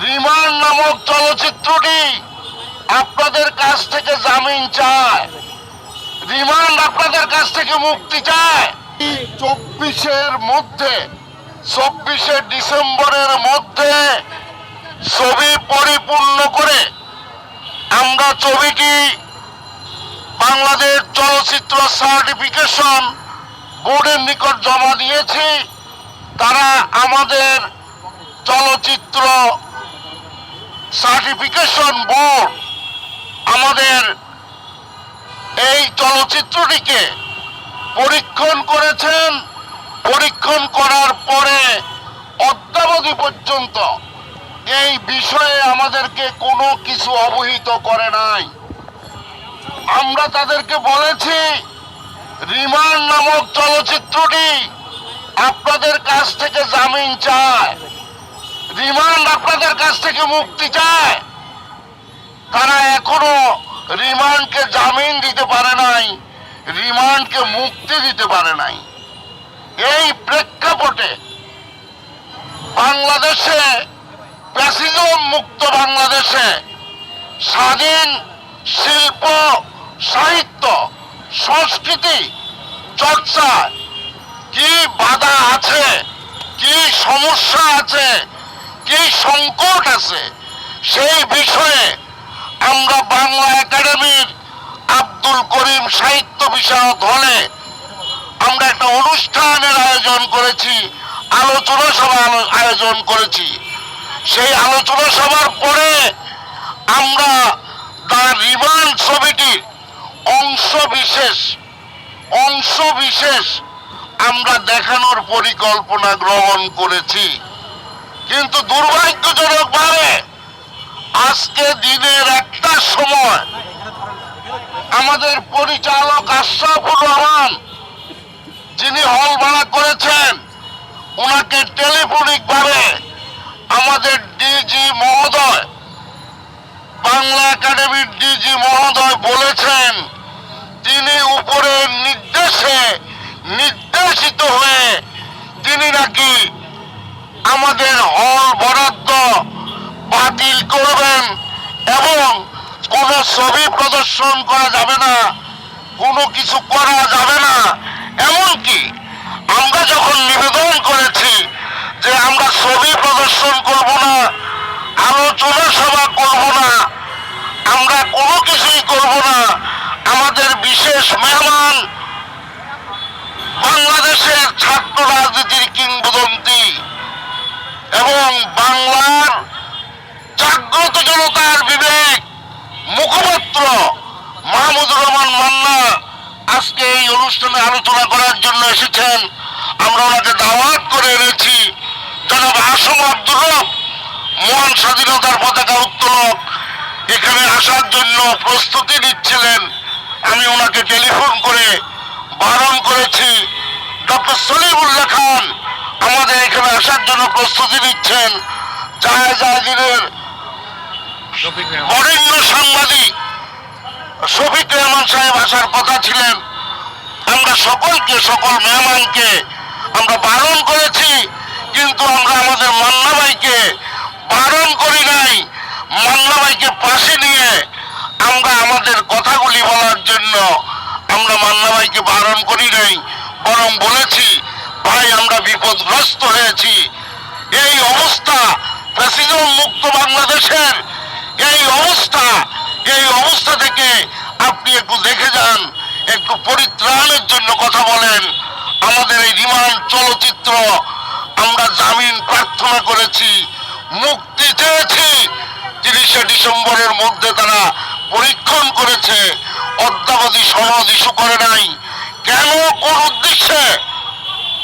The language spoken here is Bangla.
রিমান্ড নামক চলচ্চিত্রটি আপনাদের কাছ থেকে জামিন চায়। রিমান্ড আপনাদের কাছ থেকে মুক্তি চায়। চব্বিশের মধ্যে, চব্বিশে ডিসেম্বরের মধ্যে ছবি পরিপূর্ণ করে আমরা ছবিটি বাংলাদেশ চলচ্চিত্র সার্টিফিকেশন বোর্ডের নিকট জমা দিয়েছি। তারা আমাদের চলচ্চিত্র সার্টিফিকেশন বোর্ড আমাদের এই চলচ্চিত্রটিকে পরীক্ষণ করেছেন। পরীক্ষণ করার পরে অদ্যাবধি পর্যন্ত এই বিষয়ে আমাদেরকে কোনো কিছু অবহিত করে নাই। আমরা তাদেরকে বলেছি, রিমান্ড নামক চলচ্চিত্রটি আপনাদের কাছ থেকে জামিন চায়। রিমান্ড আপনাদের কাছ থেকে মুক্তি চায়। তারা এখনও রিমান্ডকে জামিন দিতে পারে নাই, রিমান্ডকে মুক্তি দিতে পারে নাই। এই প্রেক্ষাপটে বাংলাদেশে প্যাসিজম মুক্ত বাংলাদেশে স্বাধীন শিল্প, সাহিত্য, সংস্কৃতি চর্চা কি বাধা আছে, কি সমস্যা আছে কি সংকট আছে? সেই বিষয়ে আমরা বাংলা একাডেমির আব্দুল করিম সাহিত্য বিষয়ক হলে আমরা একটা অনুষ্ঠানের আয়োজন করেছি, আলোচনা সভা আয়োজন করেছি। সেই আলোচনা সভার পরে আমরা দ্য রিমান্ড ছবিটির অংশ বিশেষ অংশ বিশেষ আমরা দেখানোর পরিকল্পনা গ্রহণ করেছি। কিন্তু দুর্ভাগ্যজনকভাবে আজকে দিনের একটা সময় আমাদের পরিচালক আশরাফুর রহমান, যিনি হল ভাড়া করেছেন ওনাকে টেলিফোনিক ভাবে আমাদের ডিজি মহোদয়, বাংলা একাডেমির ডিজি মহোদয় বলেছেন, তিনি উপরের নির্দেশে নির্দেশিত হয়ে তিনি নাকি আমাদের হল বরাদ্দ বাতিল করবেন এবং কোনো ছবি প্রদর্শন করা যাবে না, কোনো কিছু করা যাবে না। এমনকি আমরা যখন নিবেদন করেছি যে আমরা ছবি প্রদর্শন করব না, আলোচনা সভা করব না, আমরা কোনো কিছুই করব না, আমাদের বিশেষ মেহমান বাংলাদেশের ছাত্র রাজনীতির কিংবদন্তি এবং বাংলার জাগ্রত জনতার বিবেক মুখপাত্র মাহমুদুর রহমান মান্না আজকে এই অনুষ্ঠানে আলোচনা করার জন্য এসেছেন আমরা ওনাকে দাওয়াত করে এনেছি জনাব আসম আব্দুর রব মহান স্বাধীনতার পতাকা উত্তোলক এখানে আসার জন্য প্রস্তুতি নিচ্ছিলেন। আমি ওনাকে টেলিফোন করে বারণ করেছি। ডক্টর সলিমুল্লাহ খান আমাদের এখানে আসার জন্য প্রস্তুতি নিচ্ছেন। যায় জাহাজিরের বরেণ্য সাংবাদিক শফিক রহমান সাহেব আসার কথা ছিলেন। আমরা সকলকে সকল মেহমানকে আমরা বারণ করেছি কিন্তু আমরা আমাদের মান্না ভাইকে বারণ করি নাই মান্না ভাইকে পাশে নিয়ে আমরা আমাদের কথাগুলি বলার জন্য আমরা মান্না ভাইকে বারণ করি নাই, বরং বলেছি, ভাই, আমরা বিপদগ্রস্ত হয়েছি। এই অবস্থা প্যাসিজম মুক্ত বাংলাদেশের। এই অবস্থা এই অবস্থা থেকে আপনি একটু দেখে যান, একটু পরিত্রাণের জন্য কথা বলেন। আমাদের এই রিমান্ড চলচ্চিত্র আমরা জামিন প্রার্থনা করেছি, মুক্তি চেয়েছি। তিরিশে ডিসেম্বরের মধ্যে তারা পরীক্ষণ করেছে। অদ্যাবধি সমাজ ইস্যু করে নাই। কেন? কোন উদ্দেশ্যে?